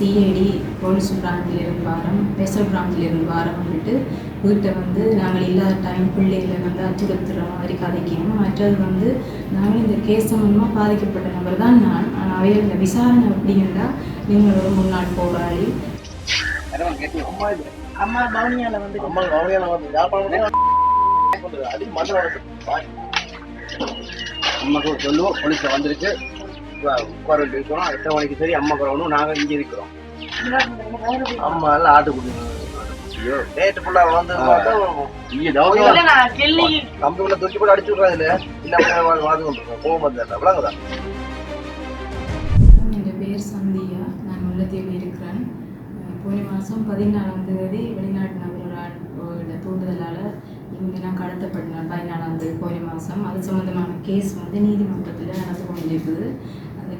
CID police பிராஞ்சிலிருந்து வாரம் special பிராஞ்சிலிருந்து வாரம் வந்துட்டு வீட்டை வந்து நாங்கள் இல்லாத டைம் பிள்ளைகளை வந்து அச்சுறுத்துற மாதிரி கதைக்கணும். மற்றது வந்து நாங்கள் இந்த கேஸ் சம்பந்தமாக பாதிக்கப்பட்ட நபர் தான் நான். ஆனால் அவையில் இந்த விசாரணை அப்படின்னா நீங்கள் ஒரு முன்னாள் போராளி. அம்மா பவுனியால வந்து அம்மா கவனியான வந்து அம்மாக்கு சொல்லுவோம் போலீஸ்ல வந்திருக்கு. உட்கார இருக்கிறோம் எத்தனை மணிக்கு சரி? அம்மா குறவணும் நாங்க இங்க இருக்கிறோம். அம்மா எல்லாம் ஆட்டுக்குடி ஐயோ. டேட்டு ஃபுல்லா வந்து கம்பி உள்ள போட்டு அடிச்சு விடுறாங்க இல்ல இல்ல வாது கொண்டிருக்கோம் கோவம் வந்தாங்க விளங்குதா? என் பேர் சந்தியா. நான் உள்ளத்தேவி இருக்கிறேன். போன மாதம் பதினாலாம் தேதி வெளிநாட்டு நபரோட தூண்டுதலால் இங்கே நான் கடத்தப்பட்டேன். பதினாலாம் தேதி போன மாதம் அது சம்மந்தமான கேஸ் வந்து நீதிமன்றத்தில் நடந்து கொண்டிருக்குது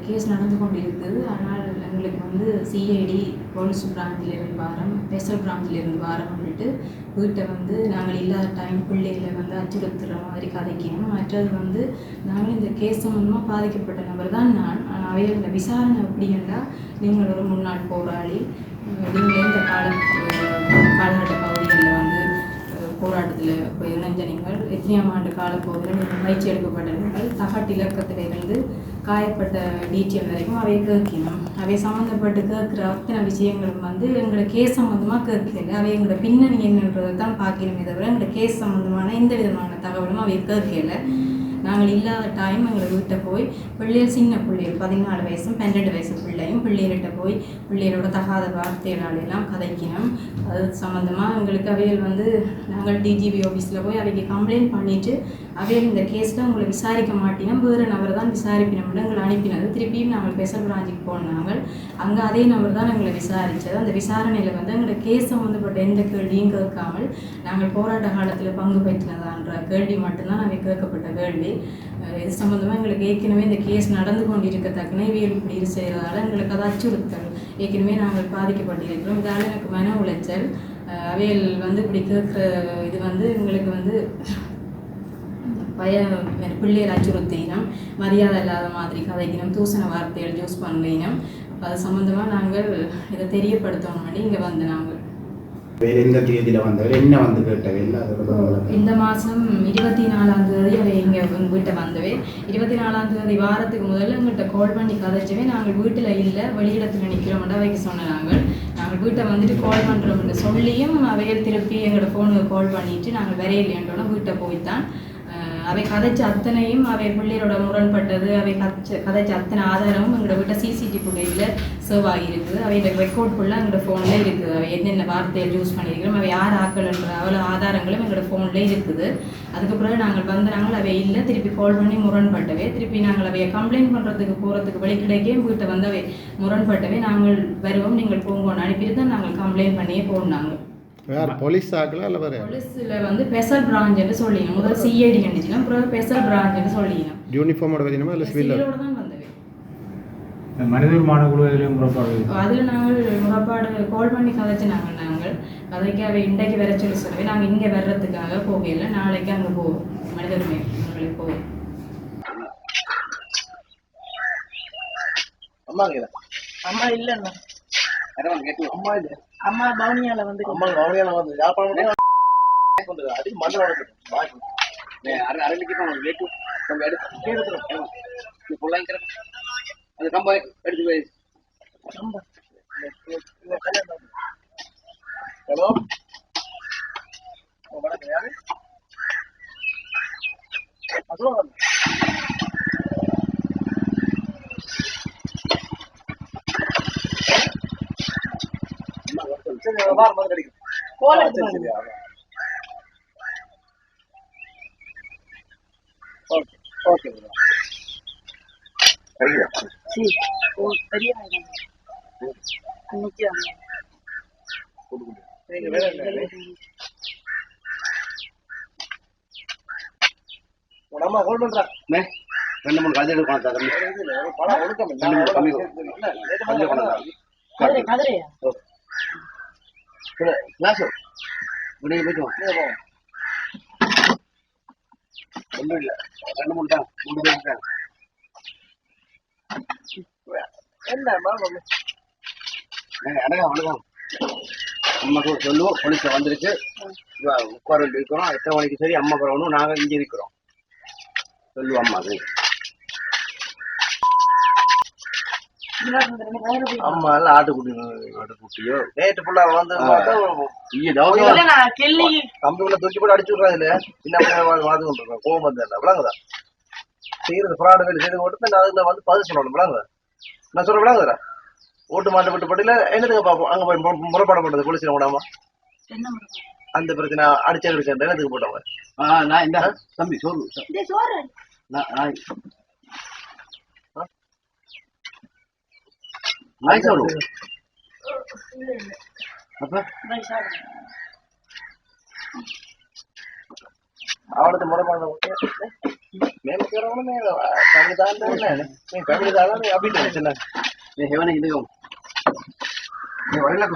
கேஸ் நடந்து கொண்டிருக்குது ஆனால் எங்களுக்கு வந்து சிஐடி போலீஸ் பிராஞ்சிலிருந்து வாரம் ஸ்பெஷல் பிராஞ்சிலிருந்து வாரம் வந்துட்டு வீட்டை வந்து நாங்கள் இல்லாத டைம் பிள்ளைகளை வந்து அச்சுறுத்துகிற மாதிரி கதைக்கணும். மற்றது வந்து நாங்கள் இந்த கேஸ் சம்மந்தமாக பாதிக்கப்பட்ட நபர் தான் நான். ஆனால் அவையில் விசாரணை அப்படின்னா நீங்கள் ஒரு முன்னாள் போராளி நீங்கள் எத்தனையாம் ஆண்டு காலப்பகுதியில் நீங்கள் பயிற்சி எடுக்கப்பட்டவர்கள் தகட்டு இலக்கத்தில் இருந்து காயப்பட்ட டீட்டெயில் வரைக்கும் அவை கேட்கணும் அவை சம்மந்தப்பட்டு கேட்குற அத்தனை விஷயங்களும் வந்து எங்களோட கேஸ் சம்மந்தமாக கேட்கல அவை எங்களோட பின்னணி என்னன்றதை தான் பார்க்கணுமே தவிர எங்களோட கேஸ் சம்மந்தமான எந்த விதமான தகவலும் அவை கேட்கல நாங்கள் இல்லாத டைம் எங்களை வீட்டை போய் பிள்ளைகள் சின்ன பிள்ளைகள் பதினாலு வயசும் பன்னெண்டு வயசு பிள்ளையும் பிள்ளையர்கிட்ட போய் பிள்ளைகளோட தகாத வார்த்தைகளாலெல்லாம் கதைக்கணும். அது சம்மந்தமாக எங்களுக்கு அவையல் வந்து நாங்கள் டிஜிபி ஆஃபீஸில் போய் அவைக்கு கம்ப்ளைண்ட் பண்ணிவிட்டு அவைகள் இந்த கேஸில் உங்களை விசாரிக்க மாட்டினோம் வேறு நபர் தான் விசாரிப்பினோம்னு எங்களை அனுப்பினது. திருப்பியும் நாங்கள் ஸ்பெஷல் பிராஞ்சுக்கு போனாங்க அங்கே அதே நபர் தான் எங்களை விசாரித்தது. அந்த விசாரணையில் வந்து எங்களோட கேஸ் சம்மந்தப்பட்ட எந்த கேள்வியும் கேட்காமல் நாங்கள் போராட்ட காலத்தில் பங்கு பெற்றதான்ற கேள்வி மட்டும்தான் நாங்கள் கேட்கப்பட்ட கேள்வி. இது சம்மந்தமாக எங்களுக்கு ஏற்கனவே இந்த கேஸ் நடந்து கொண்டிருக்கத்தக்கன இவியல் இப்படி செய்கிறதால எங்களுக்கு அது அச்சுறுத்தல். ஏற்கனவே நாங்கள் பாதிக்கப்பட்டிருக்கிறோம். இதால் எனக்கு மன உளைச்சல். அவையல் வந்து இப்படி கேட்குற இது வந்து எங்களுக்கு வந்து பய பிள்ளைகள் அச்சுறுத்தினோம் மரியாதை இல்லாத மாதிரி கதைக்கணும் தூசண வார்த்தைகள் யூஸ் பண்ணினோம் அது சம்மந்தமாக நாங்கள் இதை தெரியப்படுத்தணும். வேண்டி இங்கே வந்து நாங்கள். வேற எந்த தேதியில வந்தவர் என்ன வந்து கேட்டவை இல்லை அதோட விவரம். இந்த மாதம் இருபத்தி நாலாம் தேதி அவை இங்கே வீட்டை வந்தவே இருபத்தி நாலாம் தேதி வாரத்துக்கு முதல்ல எங்கள்கிட்ட கால் பண்ணி கதைச்சவே நாங்கள் வீட்டில் இல்லை வெளியிடத்தில் நிற்கிறோம்டா அவைக்கு சொன்ன நாங்கள் நாங்கள் வீட்டை வந்துட்டு கால் பண்ணுறோம்னு சொல்லியும் அவைகள் திருப்பி எங்களோட ஃபோனுக்கு கால் பண்ணிட்டு நாங்கள் வரையிலேன்றோன்னா வீட்டை போய்த்தான். அவை கதைச்ச அத்தனையும் அவை பிள்ளையரோட முரண்பட்டது. அவை கதைச்ச கதைச்ச அத்தனை ஆதாரமும் எங்களோட வீட்டை சிசிடி புகையில் சேவ் ஆகியிருக்குது. அவையோட ரெக்கார்ட் ஃபுல்லாக எங்களோட ஃபோனில் இருக்குது. அவை என்னென்ன வார்த்தைகள் யூஸ் பண்ணியிருக்கிறோம் அவை யார் ஆக்கலன்ற அவ்வளோ ஆதாரங்களும் எங்களோட ஃபோனில் இருக்குது. அதுக்கு பிறகு நாங்கள் வந்து நாங்கள் அவை இல்லை. திருப்பி கால் பண்ணி முரண்பட்டவே. திருப்பி நாங்கள் அவையை கம்ப்ளைண்ட் பண்ணுறதுக்கு போகிறதுக்கு வழி கிடைக்கே வீட்டை வந்து அவை முரண்பட்டவே. நாங்கள் வருவோம் நீங்கள் போங்கன்னு அனுப்பிட்டு தான் நாங்கள் கம்ப்ளைண்ட் பண்ணியே போனாங்க. வேற போலீஸ் ஆக்கல இல்லை வேற? போலீஸ்ல வந்து ஸ்பெஷல் பிராஞ்சுன்னு சொல்லினோம் முதல் சிஐடி கண்டிச்சுனா அப்புறம் ஸ்பெஷல் பிராஞ்சுன்னு சொல்லினோம் யூனிஃபார்மோட வரணுமா இல்லை சிவில் சிவிலோட தான் வந்தது. மனித உரிமான குழு முறைப்பாடு அதில் நாங்கள் முறைப்பாடு கால் பண்ணி கதைச்சினாங்க நாங்கள். கதைக்கு அவை இன்றைக்கு வர சொல்லி சொல்லவே நாங்கள் இங்கே வர்றதுக்காக போகல நாளைக்கு அங்கே போவோம் மனித உரிமை போவோம் அம்மா அம்மா இல்லைண்ணா அம்மா இது அம்மா பவுனியால வந்து அம்மா கவனியான வந்து யாழ்ப்பாணம் அது மண்ணு அரை அரை லிட்டர் வேட்டு நம்ம எடுத்து எடுத்துரும் இது ஃபுல்லாக அது கம்ப எடுத்து போய் ஹலோ வணக்கம் யாரு சொல்லுங்க சரி வாரம் வந்து கிடைக்கும் கோல ஆ, சரி சரி அதான். ஓகே. ஓகே கிடைக்குதா சி ஓ பெரிய ஹோல்ட் பண்றா? ரெண்டு மூணு கதை எடுக்கலாம் சார் ஒழுக்கம். கம்மி, கம்மி. இல்ல, கிளாஸ் ஒன்றும் இல்லை ரெண்டு மூணு தான் மூணு பேர் இருக்காங்க என்ன அடங்க அம்மாக்கு சொல்லுவோம் போலீஸ் வந்திருக்கு உட்கார வேண்டி இருக்கிறோம் எத்தனை மணிக்கு சரி அம்மா வரணும் நாங்க இங்க இருக்கிறோம் சொல்லுவோம் அம்மாக்கு அம்மா எல்லாம் ஆட்டுக்குட்டி ஆட்டுக்குட்டியோ நேற்று ஃபுல்லா வந்து இல்ல கம்பி உள்ள தூக்கி போட்டு அடிச்சு விடுறாங்க இல்ல இன்னும் வாது கொண்டிருக்கோம் கோவம் வந்து இல்லை விளங்குதா? செய்யறது ஃப்ராடு வேலை செய்து கொடுத்து நான் அதுல வந்து பதில் சொல்லணும். விளங்குதா? நான் சொல்ற விளங்குதா? ஓட்டு மாட்டு விட்டு பட்டியில என்னதுக்கு பார்ப்போம்? அங்க போய் முறைப்பாடு பண்றது போலீஸ்ல விடாம. என்ன? அந்த பிரச்சனை அடிச்சு எடுக்க என்னதுக்கு போட்டவங்க ஆ நான் இந்த தம்பி சொல்லு சோறு. நான் நான் சொல்லு அப்ப. அவனுக்கு முறைப்பாடு மேல கேறவனு மேல தமிழ் தான் நீ தமிழ் தான் அப்படின்னு சின்ன நீ ஹெவனை இதுவும் நீ வழியில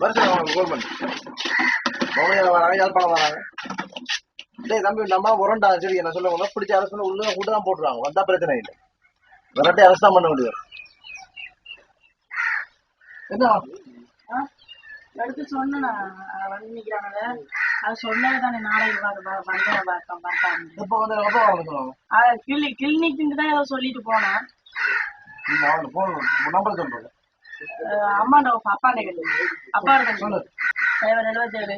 வருஷம் கோல் பண்ணு யாழ்ப்பாணம் வராங்க டேய் தம்பி நம்ம உரண்டா. சரி என்ன சொல்லுவாங்க பிடிச்ச அரசு உள்ள கூட தான் போட்டுருவாங்க வந்தா பிரச்சனை இல்லை. விரட்டி அரசு தான் பண்ண முடியும் என்ன? எடுத்து சொன்னேன் வந்து நிக்கிறாங்களே அது சொன்னது தானே நாளைக்கு பார்க்க பா- வந்தேன் பார்க்க பார்த்தாங்க. எப்போ வந்து எப்போ வாங்க சொல்லுவாங்க? கிளி கிளினிக்கு தான் ஏதோ சொல்லிட்டு போனேன். அவனுக்கு போன் நம்பர் சொல்றது அஹ் அம்மாண்ட அப்பாண்ட கேட்டு அப்பா இருக்காங்க சைபர் எழுபத்தேழு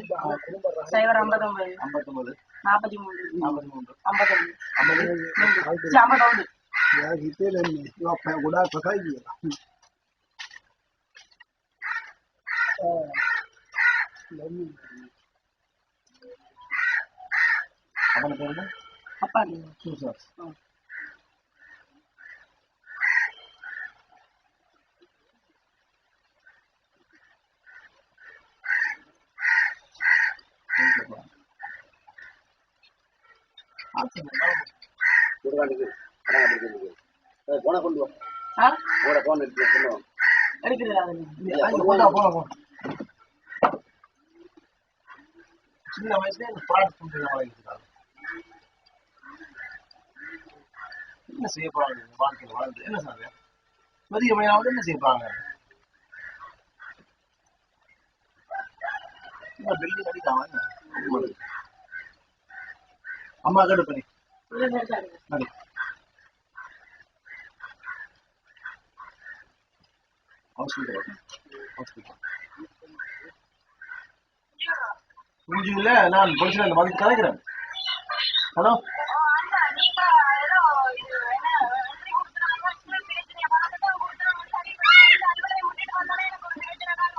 சைபர் ஐம்பத்தொம்பது ஐம்பத்தொன்பது நாற்பத்தி மூணு நாற்பத்தி மூன்று ஐம்பத்தொன்று ஐம்பது சரி, ஐம்பத்தொன்று அவனுக்கு பேர் என்ன? அப்பாண்ட சூசர் சுடுகாட்டுக்கு அடங்க பிடிச்சிருக்கு ஏய், போனை Phone கொண்டு வா சின்ன வயசுல இந்த பாட்டு என்ன செய்ய போறாங்க இந்த வாழ்க்கையில வாழ்ந்து என்ன சார் மதிய பையனாவது என்ன செய்ய போறாங்க பில்டிங் அடிக்காம அம்மா கேட்டு பண்ணி. நடி ஹாஸ்பிட்டல் பூஜையில் நான் பொலிசில் கலைக்கிறேன் ஹலோ